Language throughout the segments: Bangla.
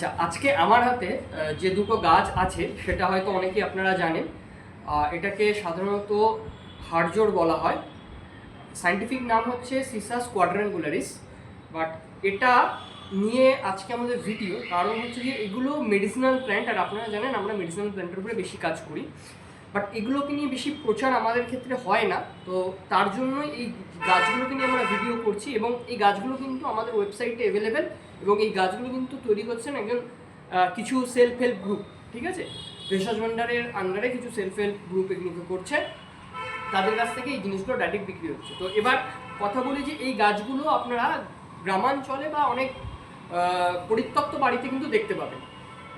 আচ্ছা আজকে আমার হাতে যে দুটো গাছ আছে, সেটা হয়তো অনেকেই আপনারা জানেন। এটাকে সাধারণত হাড়জোড় বলা হয়। সাইন্টিফিক নাম হচ্ছে সিসাস কোয়াড্রাঙ্গুলারিস বাট এটা নিয়ে আজকে আমাদের ভিডিও কারণ হচ্ছে যে এগুলো মেডিসিনাল প্ল্যান্ট আর আপনারা জানেন আমরা মেডিসিনাল প্ল্যান্টের উপরে বেশি কাজ করি। বাট এগুলোকে নিয়ে বেশি প্রচার আমাদের ক্ষেত্রে হয় না। তো তার জন্য এই গাছগুলোকে নিয়ে আমরা ভিডিও করছি এবং এই গাছগুলো কিন্তু আমাদের ওয়েবসাইটে অ্যাভেলেবেল এবং এই গাছগুলো কিন্তু তৈরি করছেন একজন কিছু সেলফ হেল্প গ্রুপ ঠিক আছে? ভেষজ ভান্ডারের আন্ডারে কিছু সেলফ হেল্প গ্রুপ এগুলোকে করছে। তাদের কাছ থেকে এই জিনিসগুলো ডাইরেক্ট বিক্রি হচ্ছে। তো এবার কথা বলি যে এই গাছগুলো আপনারা গ্রামাঞ্চলে বা অনেক পরিত্যক্ত বাড়িতে কিন্তু দেখতে পাবেন।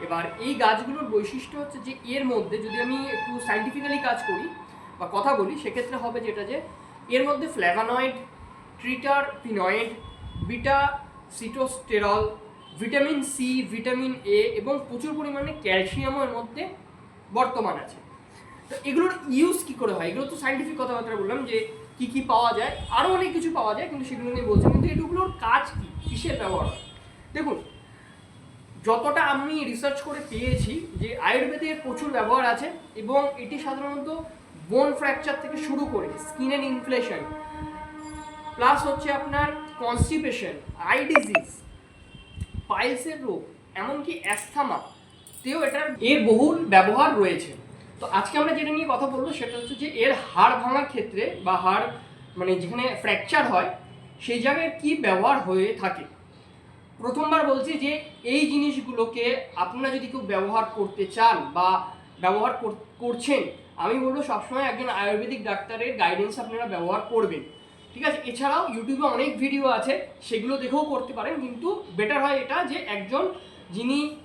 এবার এই গাছগুলোর বৈশিষ্ট্য হচ্ছে যে এর মধ্যে যদি আমি একটু সাইন্টিফিক্যালি কাজ করি বা কথা বলি, সেক্ষেত্রে হবে যেটা যে এর মধ্যে flavonoid triterpenoid beta sitosterol vitamin C vitamin A এবং প্রচুর পরিমাণে ক্যালসিয়ামও এর মধ্যে বর্তমান আছে। তো এগুলোর ইউজ কী করে হয়? এগুলো তো সাইন্টিফিক কথাবার্তা বললাম যে কি কি পাওয়া যায় আরও অনেক কিছু পাওয়া যায়, কিন্তু সেগুলো নিয়ে বলছি। কিন্তু এগুলোর কাজ কি? কিসের ব্যবহার হয়? দেখুন যতটা আমি রিসার্চ করে পেয়েছি যে আয়ুর্বেদের প্রচুর ব্যবহার আছে এবং এটি সাধারণত বোন ফ্র্যাকচার থেকে শুরু করে স্কিনের ইনফ্লেশন প্লাস হচ্ছে আপনার কনস্টিপেশন আই ডিজিজ পাইলসের রোগ, এমনকি অ্যাস্থামা তেও এটার এর বহুল ব্যবহার রয়েছে। তো আজকে আমরা যেটা নিয়ে কথা বলব সেটা হচ্ছে যে এর হাড় ভাঙার ক্ষেত্রে বা হাড় মানে যেখানে ফ্র্যাকচার হয়, সেই জায়গায় কি ব্যবহার হয়ে থাকে। প্রথমবার বলছি যে এই জিনিসগুলোকে আপনারা যদি কেউ ব্যবহার করতে চান বা ব্যবহার কর- করছেন, আমি বলব সবসময় একজন আয়ুর্বেদিক ডাক্তারের গাইডেন্স আপনারা ব্যবহার করবেন। ঠিক আছে? এছাড়াও ইউটিউবে অনেক ভিডিও আছে, সেগুলো দেখেও করতে পারেন, কিন্তু বেটার হয় এটা যে একজন যিনি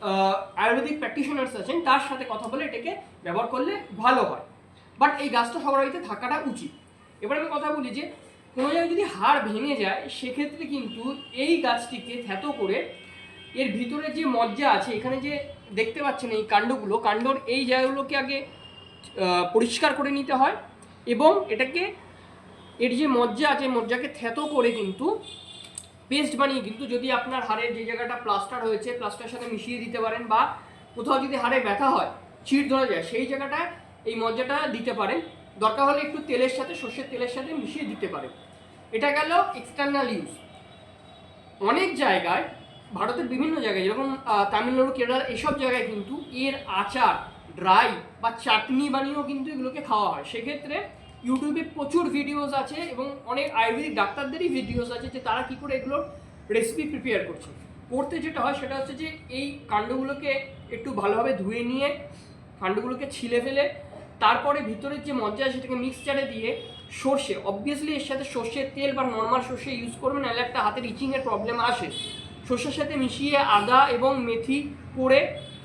আয়ুর্বেদিক প্র্যাকটিশনার্স আছেন, তার সাথে কথা বলে এটাকে ব্যবহার করলে ভালো হয়। বাট এই গাছটা সবার থাকাটা উচিত। এবার আমি কথা বলি যে কোনো জায়গায় যদি হাড় ভেঙে যায়, সেক্ষেত্রে কিন্তু এই গাছটিকে থ্যাতো করে এর ভিতরে যে মজ্জা আছে, এখানে যে দেখতে পাচ্ছেন এই কাণ্ডগুলো, কাণ্ডর এই জায়গাগুলোকে আগে পরিষ্কার করে নিতে হয় এবং এটাকে, এর যে মজ্জা আছে, মজ্জাকে থ্যাতো করে কিন্তু পেস্ট বানিয়ে কিন্তু যদি আপনার হাড়ের যে জায়গাটা প্লাস্টার হয়েছে, প্লাস্টারের সাথে মিশিয়ে দিতে পারেন বা কোথাও যদি হাড়ে ব্যথা হয় চিড় ধরা যায়, সেই জায়গাটায় এই মজ্জাটা দিতে পারেন। দরকার হলে একটু তেলের সাথে, সর্ষের তেলের সাথে মিশিয়ে দিতে পারেন। এটা গেল এক্সটার্নাল ইউজ অনেক জায়গায়, ভারতের বিভিন্ন জায়গায়, যেরকম তামিলনাড়ু, কেরালা, এসব জায়গায় কিন্তু এর আচার ড্রাই বা চাটনি বানিয়েও কিন্তু এগুলোকে খাওয়া হয়। সেক্ষেত্রে ইউটিউবে প্রচুর ভিডিওস আছে এবং অনেক আয়ুর্বেদিক ডাক্তারদেরই ভিডিওস আছে যে তারা কী করে এগুলোর রেসিপি প্রিপেয়ার করছে। করতে যেটা হয় সেটা হচ্ছে যে এই কাণ্ডগুলোকে একটু ভালোভাবে ধুয়ে নিয়ে, কাণ্ডগুলোকে ছিলে ফেলে তারপরে ভিতরের যে মজ্জা সেটাকে মিক্সচারে দিয়ে সর্ষে অবভিয়াসলি এর সাথে সর্ষের তেল বা নর্মাল সর্ষে ইউজ করবেন নাহলে একটা হাতের ইচিংয়ের প্রবলেম আসে। সর্ষের সাথে মিশিয়ে আদা এবং মেথি করে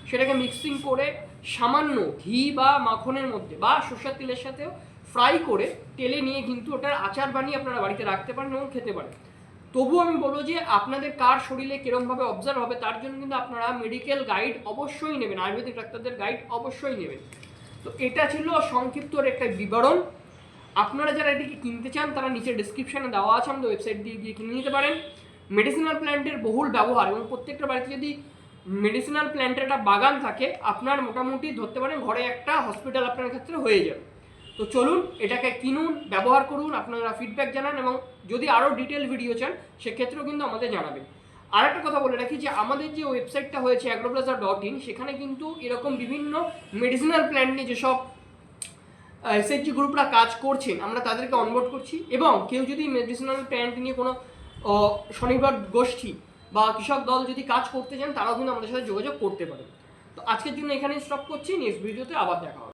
সেটাকে মিক্সিং করে সামান্য ঘি বা মাখনের মধ্যে বা সর্ষের তেলের সাথেও ফ্রাই করে তেলে নিয়ে কিন্তু ওটার আচার বানিয়ে আপনারা বাড়িতে রাখতে পারেন এবং খেতে পারেন। তবুও আমি বলব যে আপনাদের কার শরীরে কিরমভাবে অবজার্ভ হবে তার জন্য কিন্তু আপনারা মেডিকেল গাইড অবশ্যই নেবেন, আয়ুর্বেদিক ডাক্তারদের গাইড অবশ্যই নেবেন। তো এটা ছিল সংক্ষিপ্তর একটা বিবরণ। আপনারা যারা এটিকে কিনতে চান, তারা নিচে ডিসক্রিপশানে দেওয়া আছে, আমাদের ওয়েবসাইট দিয়ে গিয়ে কিনে নিতে পারেন। মেডিসিনাল প্ল্যান্টের বহুল ব্যবহার এবং প্রত্যেকটা বাড়িতে যদি মেডিসিনাল প্ল্যান্টের একটা বাগান থাকে, আপনার মোটামুটি ধরতে পারেন ঘরে একটা হসপিটাল আপনার ক্ষেত্রে হয়ে যাবে। তো চলুন, এটাকে কিনুন, ব্যবহার করুন, আপনারা ফিডব্যাক জানান এবং যদি আরও ডিটেল ভিডিও চান, সেক্ষেত্রেও কিন্তু আমাদের জানাবেন। আর একটা কথা বলে রাখি যে আমাদের যে ওয়েবসাইটটা হয়েছে অ্যাগ্রোপ্লাজা ডট ইন সেখানে কিন্তু এরকম বিভিন্ন মেডিসিনাল প্ল্যান্ট নিয়ে যেসব এসএইচজি গ্রুপরা কাজ করছেন, আমরা তাদেরকে অনবোর্ড করছি। এবং কেউ যদি মেডিসিনাল প্ল্যান্ট নিয়ে কোনো স্বনির্ভর গোষ্ঠী বা কৃষক দল যদি কাজ করতে চান, তারাও কিন্তু আমাদের সাথে যোগাযোগ করতে পারে তো আজকের জন্য এখানে স্টপ করছি। নেক্সট ভিডিওতে আবার দেখা হবে।